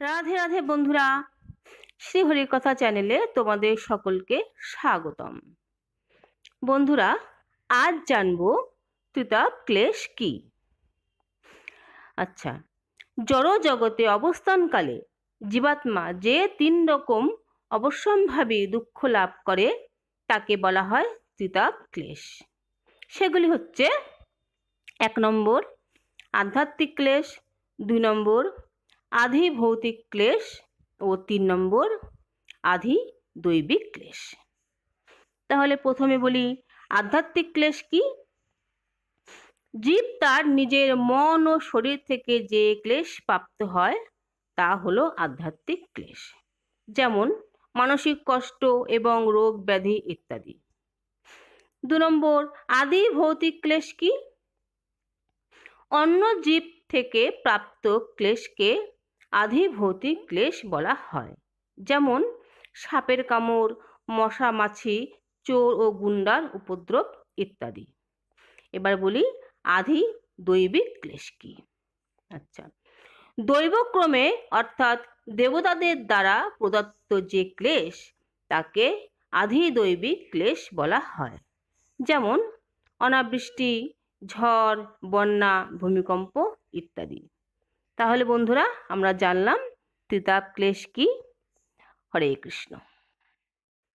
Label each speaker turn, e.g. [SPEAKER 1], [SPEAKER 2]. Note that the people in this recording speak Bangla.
[SPEAKER 1] রাধে রাধে বন্ধুরা, শ্রীহরির কথা চ্যানেলে তোমাদের সকলকে স্বাগতম। বন্ধুরা, আজ জানব তিতাব ক্লেশ কি? আচ্ছা জড় জগতে অবস্থানকালে জীবাত্মা যে তিন রকম অবশ্যম্ভাবী দুঃখ লাভ করে, তাকে বলা হয় তিতাব ক্লেশ সেগুলি হচ্ছে, এক নম্বর, আধ্যাত্মিক ক্লেশ, দুই নম্বর আধি ভৌতিক ক্লেশ ও তিন নম্বর আধি দৈবিক ক্লেশ। তাহলে প্রথমে বলি, আধ্যাত্মিক ক্লেশ কি? জীব তার নিজের মন ও শরীর থেকে যে ক্লেশ প্রাপ্ত হয়, তা হলো আধ্যাত্মিক ক্লেশ। যেমন মানসিক কষ্ট এবং রোগ ব্যাধি ইত্যাদি। দু নম্বর, আদি ভৌতিক ক্লেশ কি? অন্য জীব থেকে প্রাপ্ত ক্লেশকে আধি ভৌতিক ক্লেশ বলা হয়। যেমন, সাপের কামড়, মশা মাছি, চোর ও গুন্ডার উপদ্রব ইত্যাদি। এবার বলি আধি দৈবিক ক্লেশ কি? আচ্ছা দৈবক্রমে অর্থাৎ দেবতাদের দ্বারা প্রদত্ত যে ক্লেশ, তাকে আধি দৈবিক ক্লেশ বলা হয়। যেমন, অনাবৃষ্টি, ঝড়, বন্যা, ভূমিকম্প ইত্যাদি। তাহলে বন্ধুরা আমরা জানলাম ত্রিতাপ ক্লেশ কি? হরে কৃষ্ণ।